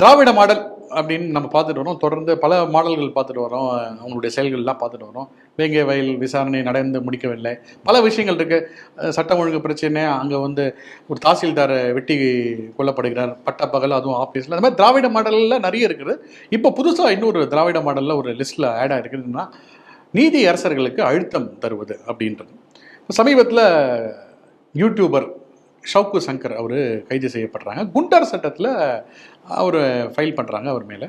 திராவிட model அப்படின்னு நம்ம பார்த்துட்டு வரோம். தொடர்ந்து பல மாடல்கள் பார்த்துட்டு வரோம். அவங்களுடைய செயல்கள்லாம் பார்த்துட்டு வரோம். வேங்கை வயல் விசாரணை நடந்து முடிக்கவில்லை. பல விஷயங்கள் இருக்குது சட்டம் ஒழுங்கு பிரச்சனை அங்கே வந்து ஒரு தாசில்தாரை வெட்டி கொல்லப்படுகிறார். பட்டப்பகல் அதுவும் ஆஃபீஸில் அந்த மாதிரி திராவிட மாடலில் நிறைய இருக்குது. இப்போ புதுசாக இன்னொரு திராவிட மாடலில் ஒரு லிஸ்ட்டில் ஆட் ஆகிருக்குதுன்னா நீதி அரசர்களுக்கு அழுத்தம் தருவது அப்படின்றது. சமீபத்தில் யூடியூபர் ஷவுக்கு சங்கர் அவர் கைது செய்யப்படுறாங்க. குண்டர் சட்டத்தில் அவர் ஃபைல் பண்ணுறாங்க அவர் மேலே.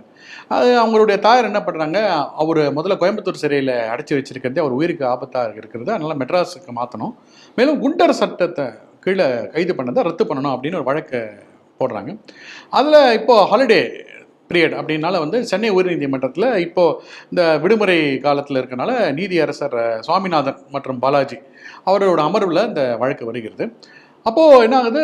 அது அவங்களுடைய தாயார் என்ன பண்ணுறாங்க அவர் முதல்ல கோயம்புத்தூர் சிறையில் அடைச்சி வச்சிருக்கிறதே அவர் உயிருக்கு ஆபத்தாக இருக்கிறது. அதனால் மெட்ராஸுக்கு மாற்றணும் மேலும் குண்டர் சட்டத்தை கீழே கைது பண்ணதை ரத்து பண்ணணும் அப்படின்னு ஒரு வழக்கு போடுறாங்க. அதில் இப்போது ஹாலிடே பீரியட் அப்படின்னால வந்து சென்னை உயர்நீதிமன்றத்தில் இப்போது இந்த விடுமுறை காலத்தில் இருக்கனால நீதியரசர் சுவாமிநாதன் மற்றும் பாலாஜி அவரோட அமர்வில் இந்த வழக்கு வருகிறது. அப்போது என்ன ஆகுது?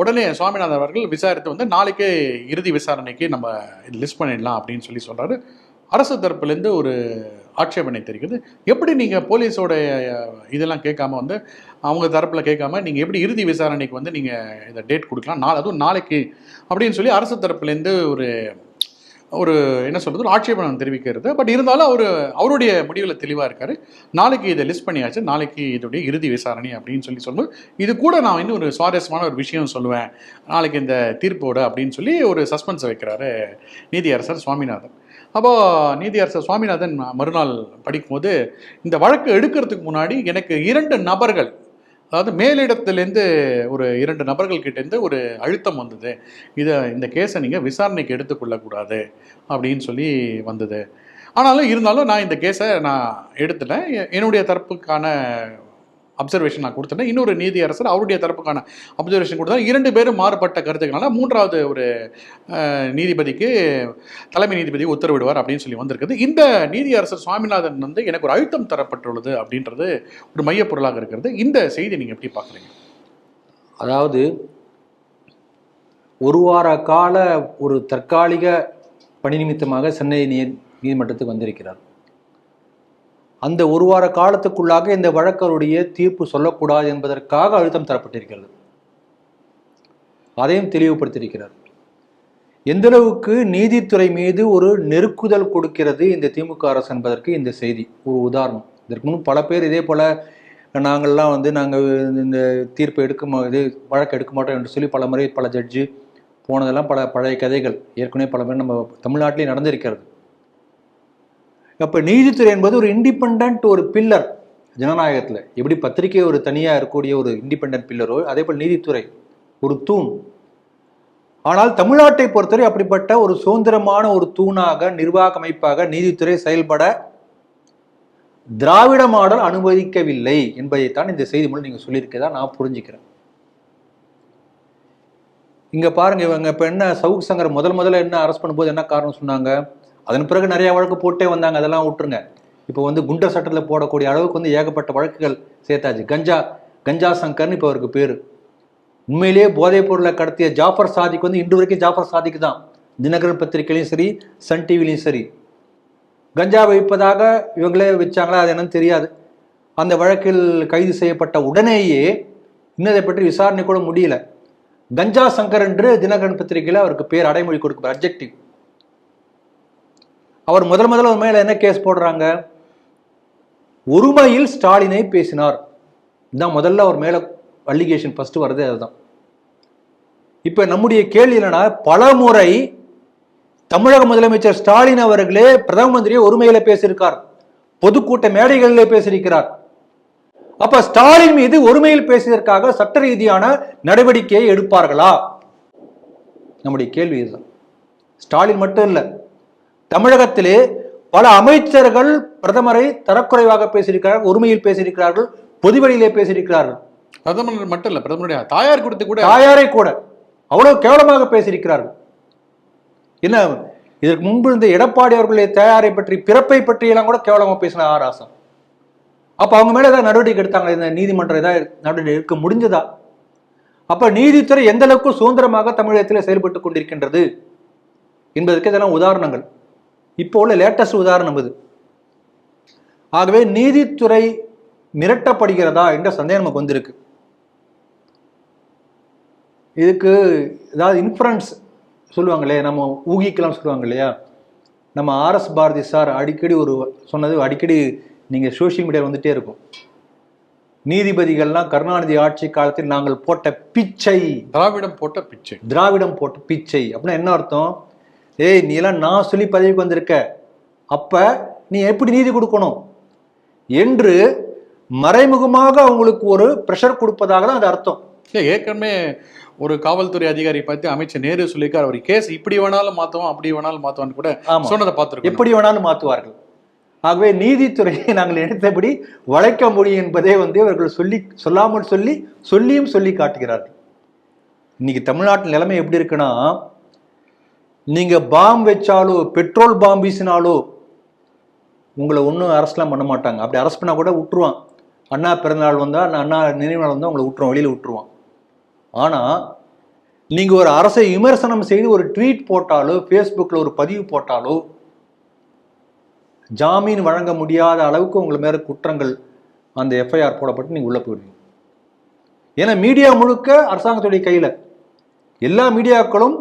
உடனே சுவாமிநாதன் அவர்கள் விசாரித்து வந்து நாளைக்கே இறுதி விசாரணைக்கு நம்ம இது லிஸ்ட் பண்ணிடலாம் அப்படின்னு சொல்லி சொல்கிறாரு அரசு தரப்புலேருந்து ஒரு ஆட்சேபனை தெரிகிறது எப்படி நீங்கள் போலீஸோட இதெல்லாம் கேட்காம வந்து அவங்க தரப்பில் கேட்காம நீங்கள் எப்படி இறுதி விசாரணைக்கு வந்து நீங்கள் இதை டேட் கொடுக்கலாம்? நாளை அதுவும் நாளைக்கு அப்படின்னு சொல்லி அரசு தரப்புலேருந்து ஒரு ஒரு என்ன சொல்கிறது ஒரு ஆட்சேபனம் தெரிவிக்கிறது. பட் இருந்தாலும் அவர் அவருடைய முடிவில் தெளிவாக இருக்கார். நாளைக்கு இதை லிஸ்ட் பண்ணியாச்சு. நாளைக்கு இதோடைய இறுதி விசாரணை அப்படின்னு சொல்லி சொல்லும்போது இது கூட நான் இன்னும் ஒரு சுவாரஸ்யமான ஒரு விஷயம் சொல்லுவேன். நாளைக்கு இந்த தீர்ப்போட அப்படின்னு சொல்லி ஒரு சஸ்பென்ஸ் வைக்கிறாரு நீதியரசர் சுவாமிநாதன். அப்போது நீதியரசர் சுவாமிநாதன் மறுநாள் படிக்கும்போது இந்த வழக்கு எடுக்கிறதுக்கு முன்னாடி எனக்கு இரண்டு நபர்கள் அதாவது மேலிடத்துலேருந்து ஒரு இரண்டு நபர்கள் கிட்டேருந்து ஒரு அழுத்தம் வந்தது. இதை இந்த கேஸை நீங்கள் விசாரணைக்கு எடுத்துக்கொள்ளக்கூடாது அப்படின்னு சொல்லி வந்தது. ஆனாலும் இருந்தாலும் நான் இந்த கேஸை நான் எடுத்துட்டேன். என்னுடைய தரப்புக்கான அப்சர்வேஷன் நான் கொடுத்துட்டேன். இன்னொரு நீதியரசர் அவருடைய தரப்புக்கான அப்சர்வேஷன் கொடுத்தா இரண்டு பேரும் மாறுபட்ட கருத்துக்கனால மூன்றாவது ஒரு நீதிபதிக்கு தலைமை நீதிபதி உத்தரவிடுவார் அப்படின்னு சொல்லி வந்திருக்குது. இந்த நீதியரசர் சுவாமிநாதன் வந்து எனக்கு ஒரு அழுத்தம் தரப்பட்டுள்ளது அப்படின்றது ஒரு மையப்பொருளாக இருக்கிறது. இந்த செய்தி நீங்கள் எப்படி பார்க்குறீங்க? அதாவது ஒரு வார கால ஒரு தற்காலிக பணி நிமித்தமாக சென்னை நீ நீதிமன்றத்துக்கு வந்திருக்கிறார். அந்த ஒரு வார காலத்துக்குள்ளாக இந்த வழக்கருடைய தீர்ப்பு சொல்லக்கூடாது என்பதற்காக அழுத்தம் தரப்பட்டிருக்கிறது. அதையும் தெளிவுபடுத்தியிருக்கிறார். எந்தளவுக்கு நீதித்துறை மீது ஒரு நெருக்குதல் கொடுக்கிறது இந்த திமுக அரசு என்பதற்கு இந்த செய்தி ஒரு உதாரணம். இதற்கு முன் பல பேர் இதே போல நாங்கள்லாம் வந்து நாங்கள் இந்த தீர்ப்பு எடுக்க மா இது வழக்கு எடுக்க மாட்டோம் என்று சொல்லி பல முறை பல ஜட்ஜு போனதெல்லாம் பல பழைய கதைகள். ஏற்கனவே பல முறை நம்ம தமிழ்நாட்டிலே நடந்திருக்கிறது. அப்போ நீதித்துறை என்பது ஒரு இண்டிபெண்ட் ஒரு பில்லர் ஜனநாயகத்தில். எப்படி பத்திரிகை ஒரு தனியாக இருக்கக்கூடிய ஒரு இண்டிபெண்ட் பில்லரோ அதே போல் நீதித்துறை ஒரு தூண். ஆனால் தமிழ்நாட்டை பொறுத்தவரை அப்படிப்பட்ட ஒரு சுதந்திரமான ஒரு தூணாக நிர்வாக அமைப்பாக நீதித்துறை செயல்பட திராவிட மாடல் அனுமதிக்கவில்லை என்பதைத்தான் இந்த செய்தி மூலம் நீங்கள் சொல்லியிருக்கதா நான் புரிஞ்சுக்கிறேன். இங்கே பாருங்க இவங்க இப்போ என்ன சவுக் சங்கர் முதல் முதல்ல என்ன அரெஸ்ட் பண்ணும்போது என்ன காரணம் சொன்னாங்க? அதன் பிறகு நிறைய வழக்கு போட்டே வந்தாங்க அதெல்லாம் விட்டுருங்க. இப்போ வந்து குண்டர் சட்டத்தில் போடக்கூடிய அளவுக்கு வந்து ஏகப்பட்ட வழக்குகள் சேர்த்தாச்சு. கஞ்சா கஞ்சா சங்கர்னு இப்போ அவருக்கு பேர். உண்மையிலேயே போதைப் பொருளை கடத்திய ஜாஃபர் சாதிக்கு வந்து இன்று வரைக்கும் ஜாஃபர் சாதிக்கு தான். தினகரன் பத்திரிகையிலையும் சரி சன் டிவிலையும் சரி. கஞ்சா வைப்பதாக இவங்களே வச்சாங்களா அது என்னன்னு தெரியாது. அந்த வழக்கில் கைது செய்யப்பட்ட உடனேயே இன்னும் பற்றி விசாரணை கூட முடியல. கஞ்சா சங்கர் என்று தினகரன் பத்திரிகையில் அவருக்கு பேர் அடைமொழி கொடுக்க அப்ஜெக்டிவ் அவர் முதல் முதல்ல ஒரு மேல என்ன கேஸ் போடுறாங்க? ஒருமையில் ஸ்டாலினை பேசினார். இதுதான் முதல்ல அவர் மேல அலிகேஷன் ஃபர்ஸ்ட் வர்றதே அதுதான். இப்ப நம்முடைய கேள்வி என்னன்னா பல முறை தமிழக முதலமைச்சர் ஸ்டாலின் அவர்களே பிரதம மந்திரியை ஒருமையில பேசியிருக்கார். பொதுக்கூட்ட மேடைகளிலே பேசியிருக்கிறார். அப்ப ஸ்டாலின் மீது ஒருமையில் பேசியதற்காக சட்ட ரீதியான நடவடிக்கையை எடுப்பார்களா? நம்முடைய கேள்வி இதுதான். ஸ்டாலின் மட்டும் இல்ல தமிழகத்திலே பல அமைச்சர்கள் பிரதமரை தரக்குறைவாக பேசியிருக்கிறார்கள் ஒருமையில் பேசியிருக்கிறார்கள் பொதுவெளியிலே பேசியிருக்கிறார்கள். பிரதமர் மட்டும் இல்லை பிரதமருடைய தாயார் கொடுத்து கூட தாயாரை கூட அவ்வளவு கேவலமாக பேசியிருக்கிறார்கள். என்ன இதற்கு முன்பு இருந்த எடப்பாடி அவர்களுடைய தயாரை பற்றி பிறப்பை பற்றி எல்லாம் கூட கேவலமா பேசின ஆராசம் அப்ப அவங்க மேல ஏதாவது நடவடிக்கை எடுத்தாங்க இந்த நீதிமன்றம் ஏதாவது நடவடிக்கை எடுக்க முடிஞ்சதா? அப்ப நீதித்துறை எந்த அளவுக்கு சுதந்திரமாக தமிழகத்தில் செயல்பட்டு கொண்டிருக்கின்றது என்பதற்கு இதெல்லாம் உதாரணங்கள். இப்போ உள்ள லேட்டஸ்ட் உதாரணம் இது. ஆகவே நீதித்துறை மிரட்டப்படுகிறதா என்ற சந்தேகம் நமக்கு வந்திருக்கு. இதுக்கு ஏதாவது இன்ஃபரன்ஸ் சொல்லுவாங்களே நம்ம ஊகிக்கலாம் சொல்லுவாங்க இல்லையா? நம்ம ஆர்எஸ் பாரதி சார் அடிக்கடி ஒரு சொன்னது அடிக்கடி நீங்கள் சோஷியல் மீடியா வந்துட்டே இருக்கும். நீதிபதிகள்லாம் கருணாநிதி ஆட்சி காலத்தில் நாங்கள் போட்ட பிச்சை. திராவிடம் போட்ட பிச்சை. திராவிடம் போட்ட பிச்சை. அப்படின்னா என்ன அர்த்தம்? ஏய் நீ எல்லாம் நான் சொல்லி பதவிக்கு வந்திருக்க. அப்ப நீ எப்படி நீதி கொடுக்கணும்? என்று மறைமுகமாக அவங்களுக்கு ஒரு ப்ரெஷர் கொடுப்பதாக தான் அது அர்த்தம். ஏற்கனவே ஒரு காவல்துறை அதிகாரி பார்த்து அமைச்சர் நேரு சொல்லியிருக்கார். அவர் கேஸ் இப்படி வேணாலும் மாத்துவோம் அப்படி வேணாலும் மாத்துவான்னு கூட சொன்னதை பார்த்துருக்கோம் எப்படி வேணாலும் மாற்றுவார்கள் ஆகவே நீதித்துறையை நாங்கள் நினைத்தபடி வளைக்க முடியும் என்பதே வந்து இவர்கள் சொல்லி சொல்லாமல் சொல்லி சொல்லியும் சொல்லி காட்டுகிறார்கள். இன்னைக்கு தமிழ்நாட்டில் நிலைமை எப்படி இருக்குன்னா நீங்க பாம் வச்சாலோ பெட்ரோல் பாம் வீசினாலோ உங்களை ஒன்றும் அரெஸ்ட்லாம் பண்ண மாட்டாங்க. அப்படி அரெஸ்ட் பண்ணால் கூட விட்டுருவான் அண்ணா பிறந்தநாள் வந்தால் அண்ணா நினைவு நாள் வந்தால் உங்களை விட்டுருவான் வெளியில் விட்டுருவான் ஆனால் நீங்கள் ஒரு அரசை விமர்சனம் செய்து ஒரு ட்வீட் போட்டாலோ ஃபேஸ்புக்கில் ஒரு பதிவு போட்டாலோ ஜாமீன் வழங்க முடியாத அளவுக்கு உங்களை மேலே குற்றங்கள் அந்த எஃப்ஐஆர் போடப்பட்டு நீங்கள் உள்ளே போயிடுவீங்க. ஏன்னா மீடியா முழுக்க அரசாங்கத்துடைய கையில். எல்லா மீடியாக்களும்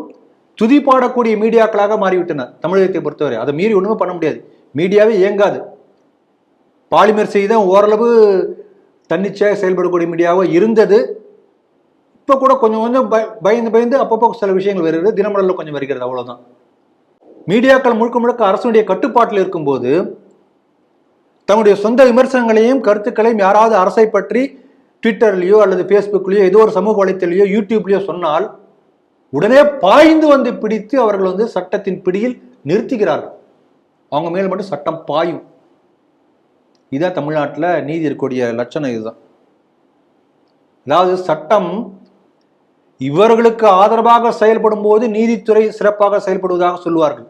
துதி பாடக்கூடிய மீடியாக்களாக மாறிவிட்டன தமிழகத்தை பொறுத்தவரை. அதை மீறி ஒன்றுமே பண்ண முடியாது. மீடியாவே இயங்காது. பாலிமர் செய்தி தான் ஓரளவு தன்னிச்சையாக செயல்படக்கூடிய மீடியாவாக இருந்தது. இப்போ கூட கொஞ்சம் கொஞ்சம் பய- பயந்து பயந்து அப்பப்போ சில விஷயங்கள் வருகிறது. தினமலரில் கொஞ்சம் வருகிறது. அவ்வளோதான் மீடியாக்கள் முழுக்க முழுக்க அரசனுடைய கட்டுப்பாட்டில் இருக்கும்போது தன்னுடைய சொந்த விமர்சனங்களையும் கருத்துக்களையும் யாராவது அரசை பற்றி ட்விட்டர்லேயோ அல்லது ஃபேஸ்புக்லேயோ ஏதோ ஒரு சமூக வலைத்தளையோ யூடியூப்லேயோ சொன்னால் உடனே பாய்ந்து வந்து பிடித்து அவர்கள் வந்து சட்டத்தின் பிடியில் நிறுத்துகிறார்கள். அவங்க மேல் மட்டும் சட்டம் பாயும். இதான் தமிழ்நாட்டில் நீதி இருக்கக்கூடிய லட்சணம் இதுதான். அதாவது சட்டம் இவர்களுக்கு ஆதரவாக செயல்படும் போது நீதித்துறை சிறப்பாக செயல்படுவதாக சொல்லுவார்கள்.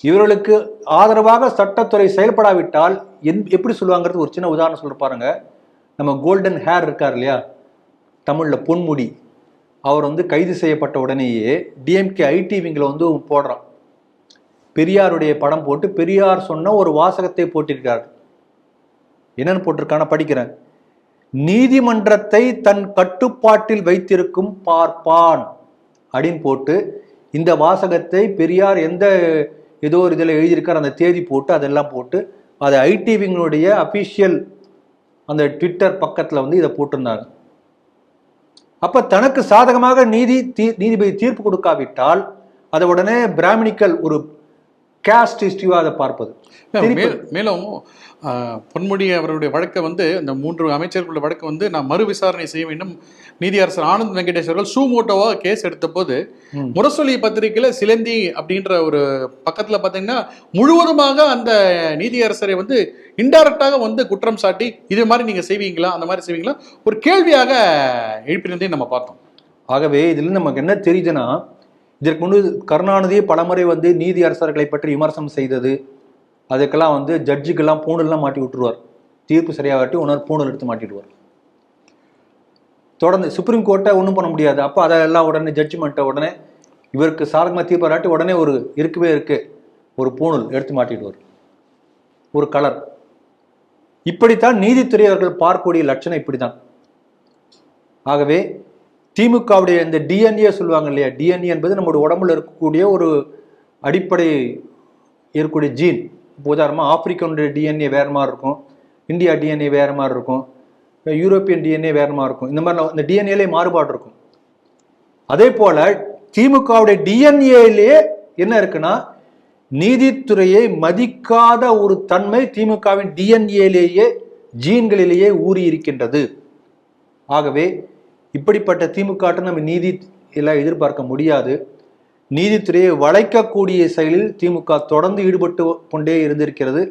இவர்களுக்கு ஆதரவாக சட்டத்துறை செயல்படாவிட்டால் என் எப்படி சொல்லுவாங்கிறது? ஒரு சின்ன உதாரணம் சொல்ல பாருங்க. நம்ம கோல்டன் ஹேர் இருக்கார் இல்லையா? தமிழில் பொன்முடி. அவர் வந்து கைது செய்யப்பட்ட உடனேயே டிஎம்கே ஐடி விங்கில் வந்து போடுறான். பெரியாருடைய படம் போட்டு பெரியார் சொன்ன ஒரு வாசகத்தை போட்டிருக்கார். என்னன்னு போட்டிருக்கான படிக்கிறேன். நீதிமன்றத்தை தன் கட்டுப்பாட்டில் வைத்திருக்கும் பார்ப்பான் அப்படின்னு போட்டு இந்த வாசகத்தை பெரியார் எந்த ஏதோ ஒரு இதில் எழுதியிருக்கார் அந்த தேதி போட்டு அதெல்லாம் போட்டு அதை ஐடிவிங்களுடைய அஃபிஷியல் அந்த ட்விட்டர் பக்கத்தில் வந்து இதை போட்டிருந்தாங்க. அப்ப தனக்கு சாதகமாக நீதி தீ- நீதிபதி தீர்ப்பு கொடுக்காவிட்டால் அதை உடனே பிராமணிக்கல் ஒரு கேஸ்ட் ஹிஸ்டிவா அதை பார்ப்பது. மேலும் பொன்முடி அவருடைய வழக்கை வந்து இந்த மூன்று அமைச்சர்களுடைய வழக்கை வந்து நான் மறு விசாரணை செய்ய வேண்டும். நீதியரசர் ஆனந்த் வெங்கடேஷ் அவர்கள் சூமோட்டோவா கேஸ் எடுத்த போது ம். முரசொலி பத்திரிகையில சிலந்தி அப்படின்ற ஒரு பக்கத்துல பாத்தீங்கன்னா முழுவதுமாக அந்த நீதியரசரை வந்து இன்டைரக்டாக வந்து குற்றம் சாட்டி இது மாதிரி நீங்க செய்வீங்களா அந்த மாதிரி செய்வீங்களா ஒரு கேள்வியாக எழுப்பினதையும் நம்ம பார்த்தோம். ஆகவே இதில் நமக்கு என்ன தெரியுதுன்னா இதற்கு முன்பு கருணாநிதி பலமுறை வந்து நீதி அரசர்களை பற்றி விமர்சனம் செய்தது. அதுக்கெல்லாம் வந்து ஜட்ஜுக்கெல்லாம் பூணல்லாம் மாட்டி விட்டுருவார். தீர்ப்பு சரியாகாட்டி உணர் பூணல் எடுத்து மாட்டிடுவார். தொடர்ந்து சுப்ரீம் கோர்ட்டை ஒன்றும் பண்ண முடியாது. அப்போ அதெல்லாம் உடனே ஜட்ஜ்மெண்ட்டை உடனே இவருக்கு சாதகமாக தீர்ப்பு வராட்டி உடனே ஒரு இருக்கவே இருக்கு. ஒரு பூணல் எடுத்து மாட்டிடுவார். ஒரு கலர். இப்படித்தான் நீதித்துறை அவர்கள் பார்க்கக்கூடிய லட்சணம் இப்படிதான் ஆகவே திமுகவுடைய இந்த டிஎன்ஏ சொல்லுவாங்க இல்லையா? டிஎன்ஏ என்பது நம்மளுடைய உடம்புல இருக்கக்கூடிய ஒரு அடிப்படை இருக்கக்கூடிய ஜீன் இப்போ உதாரணமாக ஆப்பிரிக்கனுடைய டிஎன்ஏ வேறு மாதிரி இருக்கும். இந்தியா டிஎன்ஏ வேறு மாதிரி இருக்கும். யூரோப்பியன் டிஎன்ஏ வேறு மாதிரி இருக்கும். இந்த மாதிரி இந்த டிஎன்ஏலே மாறுபாடு இருக்கும். அதே போல் திமுகவுடைய டிஎன்ஏலேயே என்ன இருக்குன்னா நீதித்துறையை மதிக்காத ஒரு தன்மை திமுகவின் டிஎன்ஏலேயே ஜீன்களிலேயே ஊறி இருக்கின்றது ஆகவே இப்படிப்பட்ட திமுக நம்ம நீதி எல்லாம் எதிர்பார்க்க முடியாது. நீதித்துறையை வளைக்கக்கூடிய செயலில் திமுக தொடர்ந்து ஈடுபட்டு கொண்டே இருந்திருக்கிறது.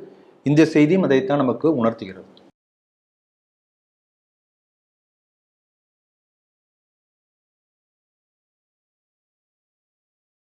இந்த செய்தியும் அதைத்தான் நமக்கு உணர்த்துகிறது.